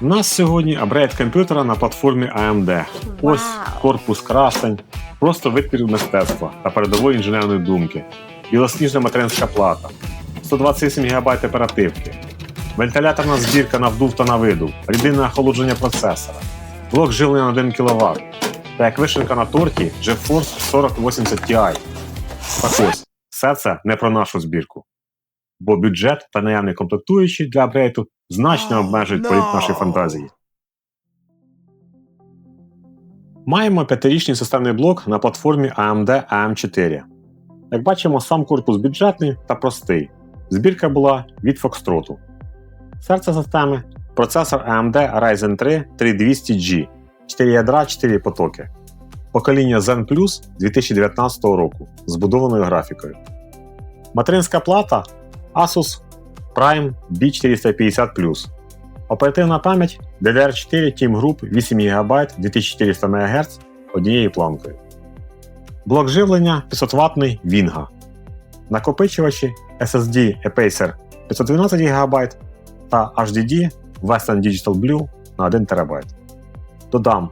У нас сьогодні апгрейд комп'ютера на платформі AMD. Ось корпус красень, просто витвір мистецтва та передової інженерної думки, білосніжна материнська плата, 128 ГБ оперативки, вентиляторна збірка на вдув та на видув, рідинне охолодження процесора, блок живлення на 1 кВт, та як вишенка на торті GeForce 4080 Ti. Так ось, все це не про нашу збірку. Бо бюджет та наявні комплектуючі для апгрейду значно обмежують no. політ нашої фантазії. Маємо п'ятирічний системний блок на платформі AMD AM4. Як бачимо, сам корпус бюджетний та простий. Збірка була від Foxtrot. Серце системи процесор AMD Ryzen 3 3200G, 4 ядра, 4 потоки. Покоління Zen Plus 2019 року з збудованою графікою. Материнська плата Asus Prime B450 Оперативна пам'ять DDR4 Team Group 8 ГБ 2400 МГц однією планкою. Блок живлення 500 ватний Vinga. Накопичувачі SSD Apacer 512 ГБ та HDD Western Digital Blue на 1 ТБ. Додам,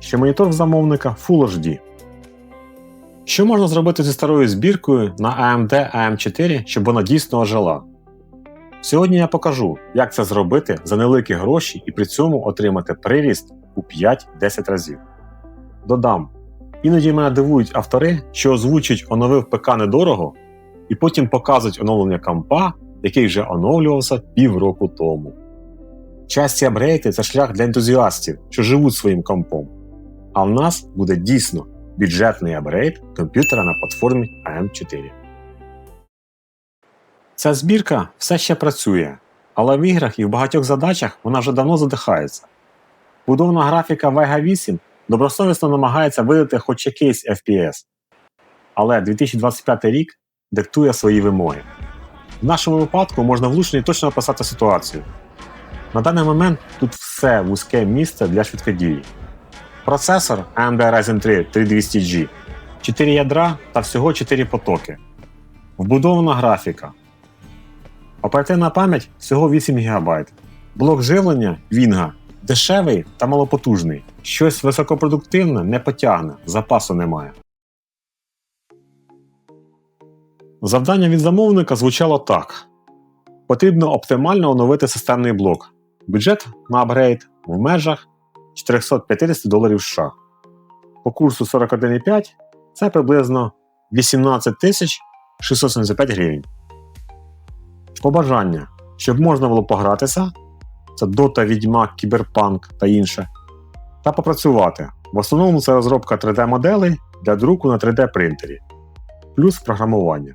що монітор в замовника Full HD. Що можна зробити зі старою збіркою на AMD AM4, щоб вона дійсно ожила? Сьогодні я покажу, як це зробити за невеликі гроші і при цьому отримати приріст у 5-10 разів. Додам, іноді мене дивують автори, що озвучують оновив ПК недорого, і потім показують оновлення компа, який вже оновлювався півроку тому. Часті апгрейди – це шлях для ентузіастів, що живуть своїм компом. А в нас буде дійсно бюджетний апгрейд комп'ютера на платформі AM4. Ця збірка все ще працює, але в іграх і в багатьох задачах вона вже давно задихається. Будована графіка Vega 8 добросовісно намагається видати хоч якийсь FPS. Але 2025 рік диктує свої вимоги. В нашому випадку можна влучно і точно описати ситуацію. На даний момент тут все вузьке місце для швидкодії. Процесор AMD Ryzen 3 3200G, 4 ядра та всього 4 потоки. Вбудована графіка. Оперативна пам'ять всього 8 ГБ. Блок живлення Вінга дешевий та малопотужний. Щось високопродуктивне не потягне, запасу немає. Завдання від замовника звучало так: потрібно оптимально оновити системний блок. Бюджет на апгрейд в межах 450 доларів США. По курсу 41,5 це приблизно 18 675 гривень. Побажання, щоб можна було погратися, це Dota, Відьмак, Кіберпанк та інше, та попрацювати. В основному це розробка 3D-моделей для друку на 3D-принтері, плюс програмування.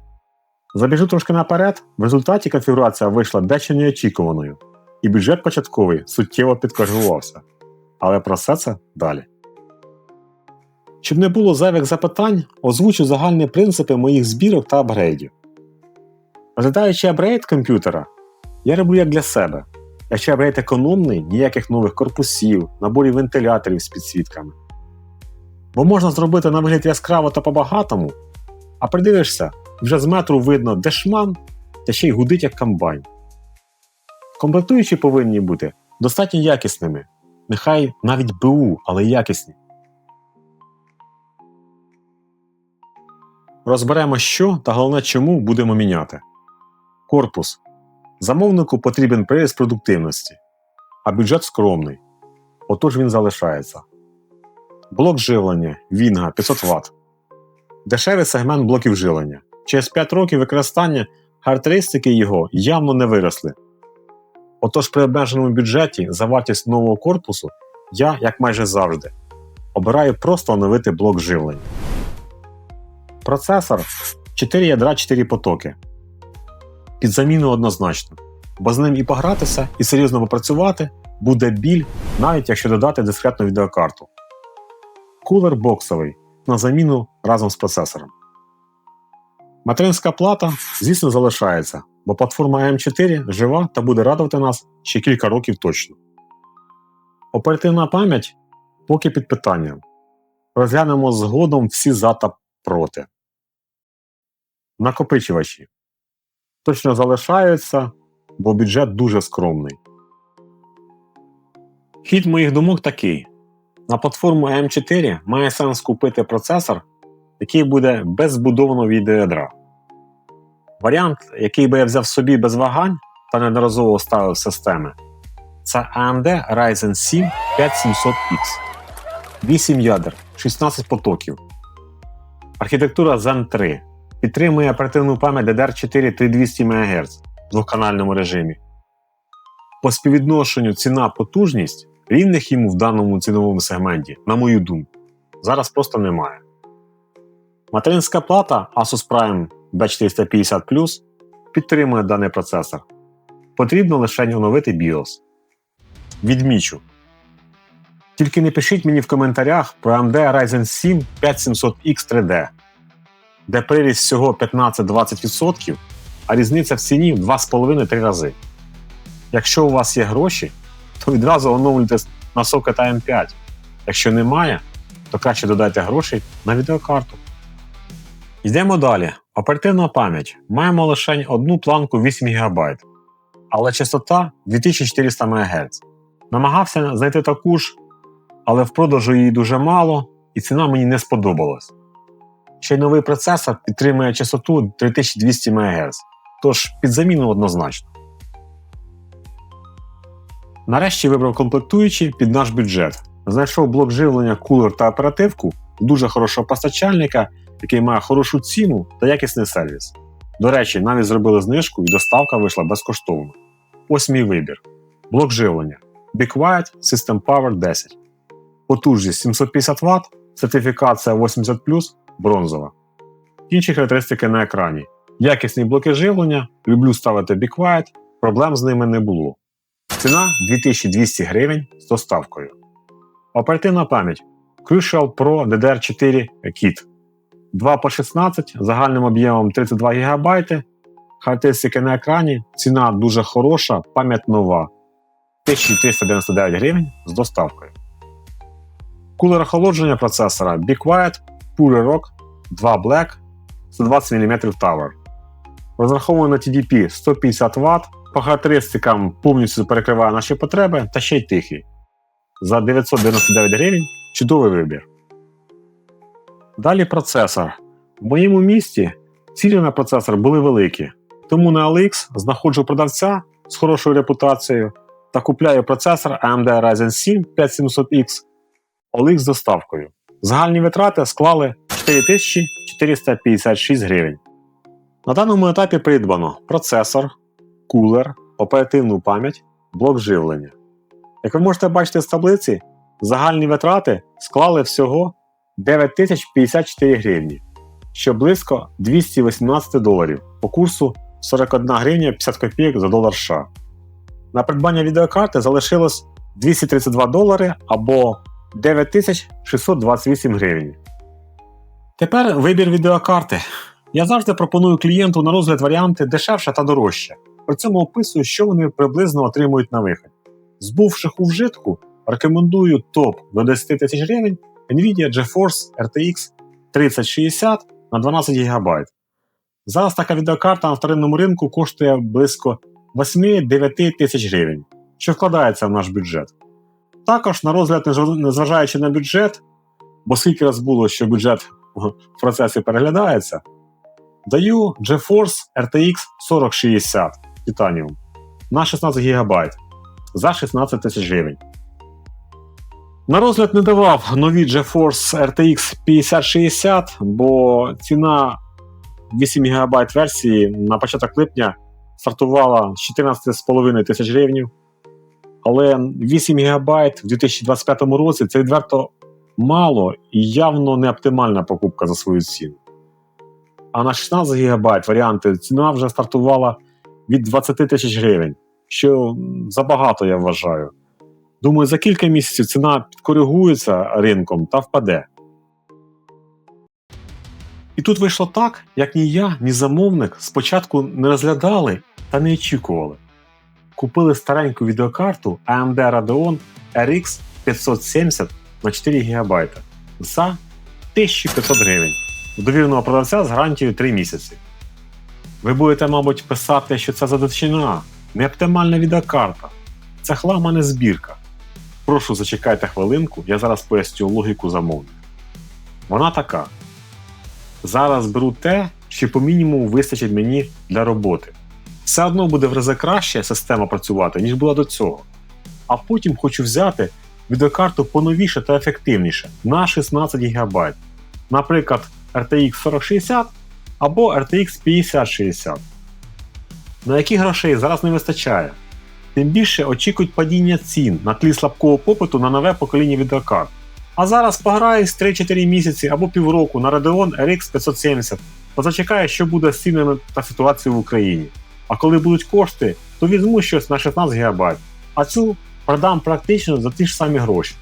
Забіжу трошки наперед, в результаті конфігурація вийшла дещо неочікуваною, і бюджет початковий суттєво підкоригувався. Але про все це далі. Щоб не було зайвих запитань, озвучу загальні принципи моїх збірок та апгрейдів. Розглядаючи апгрейд комп'ютера, я роблю як для себе. Якщо апгрейд економний, ніяких нових корпусів, наборів вентиляторів з підсвітками. Бо можна зробити на вигляд яскраво та по-багатому, а придивишся, вже з метру видно дешман та ще й гудить як комбайн. Комплектуючі повинні бути достатньо якісними, нехай навіть БУ, але якісні. Розберемо, що та головне, чому будемо міняти. Корпус. Замовнику потрібен приріст продуктивності, а бюджет скромний. Отож він залишається. Блок живлення Вінга 500 Вт. Дешевий сегмент блоків живлення. Через 5 років використання характеристики його явно не виросли. Отож при обмеженому бюджеті за вартість нового корпусу я, як майже завжди, обираю просто оновити блок живлення. Процесор 4 ядра 4 потоки. Під заміну однозначно, бо з ним і погратися, і серйозно попрацювати буде біль, навіть якщо додати дискретну відеокарту. Кулер боксовий на заміну разом з процесором. Материнська плата, звісно, залишається, бо платформа M4 жива та буде радувати нас ще кілька років точно. Оперативна пам'ять поки під питанням. Розглянемо згодом всі за та проти. Накопичувачі точно залишаються, бо бюджет дуже скромний. Хід моїх думок такий: на платформу M4 має сенс купити процесор, який буде без збудованого відеоядра. Варіант, який би я взяв собі без вагань та неодноразово ставив системи, це AMD Ryzen 7 5700X. 8 ядер, 16 потоків. Архітектура Zen 3 підтримує оперативну пам'ять DDR4 3200 МГц в двоканальному режимі. По співвідношенню ціна-потужність рівних йому в даному ціновому сегменті, на мою думку, зараз просто немає. Материнська плата Asus Prime B450 підтримує даний процесор. Потрібно лише оновити BIOS. Відмічу. Тільки не пишіть мені в коментарях про AMD Ryzen 7 5700X 3D, де приріст всього 15-20%, а різниця в ціні в 2,5-3 рази. Якщо у вас є гроші, то відразу оновлюйте на Socket AM5. Якщо немає, то краще додайте грошей на відеокарту. Йдемо далі. Оперативна пам'ять. Маємо лише одну планку 8 ГБ, але частота 2400 МГц. Намагався знайти таку ж, але в продажу її дуже мало, і ціна мені не сподобалась. Ще й новий процесор підтримує частоту 3200 МГц, тож під заміну однозначно. Нарешті вибрав комплектуючі під наш бюджет. Знайшов блок живлення, кулер та оперативку дуже хорошого постачальника, який має хорошу ціну та якісний сервіс. До речі, навіть зробили знижку і доставка вийшла безкоштовно. Ось мій вибір: блок живлення Be Quiet System Power 10. Потужність 750 Вт, сертифікація 80 бронзова. Інші характеристики на екрані. Якісні блоки живлення, люблю ставити Be Quiet, проблем з ними не було. Ціна 2200 гривень з доставкою. Оперативна пам'ять Crucial Pro DDR4 Kit 2 по 16 загальним об'ємом 32 ГБ. Характеристики на екрані, ціна дуже хороша, пам'ять нова. 1399 гривень з доставкою. Кулер охолодження процесора Be Quiet Pure Rock 2 Black 120 мм Tower. Розрахований на TDP 150 Вт. По характеристикам повністю перекриває наші потреби та ще й тихий. За 999 гривень чудовий вибір. Далі процесор. В моєму місті цілі на процесор були великі, тому на OLX знаходжу продавця з хорошою репутацією та купляю процесор AMD Ryzen 7 5700X OLX з доставкою. Загальні витрати склали 4456 гривень. На даному етапі придбано процесор, кулер, оперативну пам'ять, блок живлення. Як ви можете бачити з таблиці, загальні витрати склали всього 9054 гривні, що близько 218 доларів по курсу 41 гривня 50 копійок за долар США. На придбання відеокарти залишилось 232 долари або 9628 гривень. Тепер вибір відеокарти. Я завжди пропоную клієнту на розгляд варіанти дешевше та дорожче. При цьому описую, що вони приблизно отримують на вихід. Збувших у вжитку, рекомендую топ до 10 тисяч гривень Nvidia GeForce RTX 3060 на 12 ГБ. Зараз така відеокарта на вторинному ринку коштує близько 8-9 тисяч гривень, що вкладається в наш бюджет. Також, на розгляд, незважаючи на бюджет, бо скільки раз було, що бюджет в процесі переглядається, даю GeForce RTX 4060 Titanium на 16 ГБ за 16 тисяч гривень. На розгляд не давав нові GeForce RTX 5060, бо ціна 8 ГБ версії на початок липня стартувала з 14,5 тисяч гривень. Але 8 ГБ в 2025 році це відверто мало і явно не оптимальна покупка за свою ціну. А на 16 ГБ варіанти ціна вже стартувала від 20 тисяч гривень, що забагато я вважаю. Думаю, за кілька місяців ціна підкоригується ринком та впаде. І тут вийшло так, як ні я, ні замовник спочатку не розглядали та не очікували. Купили стареньку відеокарту AMD Radeon RX 570 на 4 ГБ за 1500 гривень у довіреного продавця з гарантією 3 місяці. Ви будете, мабуть, писати, що це задовчина, не оптимальна відеокарта. Це хламана збірка. Прошу зачекайте хвилинку, я зараз поясню логіку замовника. Вона така. Зараз беру те, що по мінімуму вистачить мені для роботи. Все одно буде в рази краще система працювати, ніж була до цього. А потім хочу взяти відеокарту поновіше та ефективніше на 16 ГБ. Наприклад, RTX 4060 або RTX 5060. На які грошей зараз не вистачає. Тим більше очікують падіння цін на тлі слабкого попиту на нове покоління відеокарт. А зараз пограюсь 3-4 місяці або півроку на Radeon RX 570 та зачекаю, що буде з цінами та ситуацією в Україні. А коли будуть кошти, то візьму щось на 16 ГБ, а цю продам практично за ті ж самі гроші.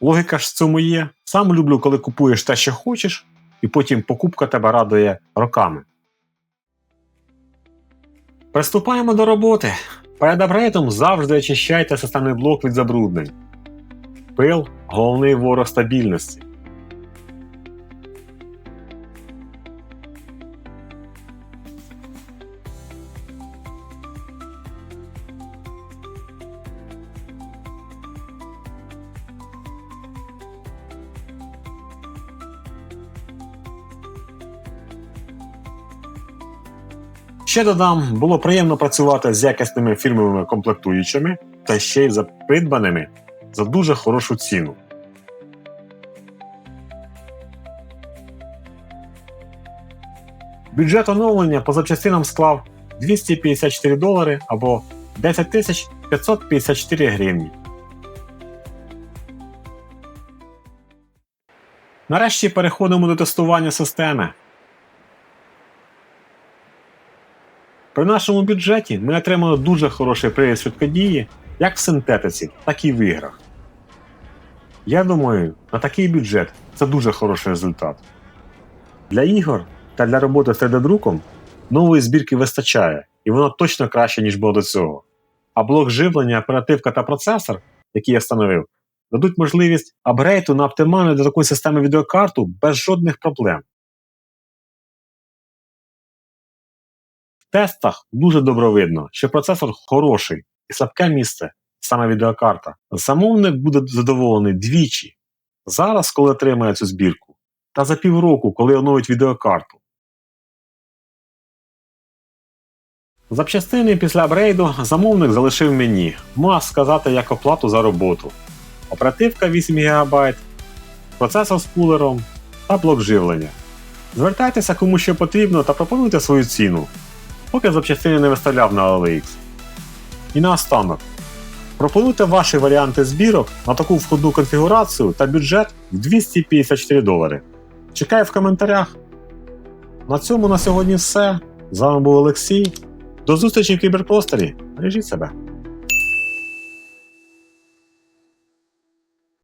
Логіка ж в цьому є. Сам люблю, коли купуєш те, що хочеш, і потім покупка тебе радує роками. Приступаємо до роботи. Перед апгрейдом завжди очищайте системний блок від забруднень. Пил головний ворог стабільності. Ще додам, було приємно працювати з якісними фірмовими комплектуючими та ще й за придбаними за дуже хорошу ціну. Бюджет оновлення по запчастинам склав 254 долари або 10 554 гривні. Нарешті переходимо до тестування системи. При нашому бюджеті ми отримали дуже хороший привід швидкодії як в синтетиці, так і в іграх. Я думаю, на такий бюджет це дуже хороший результат. Для ігор та для роботи з 3D-друком нової збірки вистачає, і воно точно краще, ніж було до цього. А блок живлення, оперативка та процесор, який я встановив, дадуть можливість апгрейду на оптимальну для такої системи відеокарту без жодних проблем. Тестах дуже добре видно, що процесор хороший і слабке місце саме відеокарта. Замовник буде задоволений двічі. Зараз, коли отримає цю збірку, та за півроку, коли оновить відеокарту. Запчастини після апгрейду замовник залишив мені. Можна сказати як оплату за роботу. Оперативка 8 ГБ, процесор з кулером та блок живлення. Звертайтеся кому що потрібно та пропонуйте свою ціну поки запчастини не виставляв на OLX. І наостанок. Пропонуйте ваші варіанти збірок на таку входну конфігурацію та бюджет в 254 долари. Чекаю в коментарях. На цьому на сьогодні все. З вами був Олексій. До зустрічі в кіберпросторі. Бережіть себе.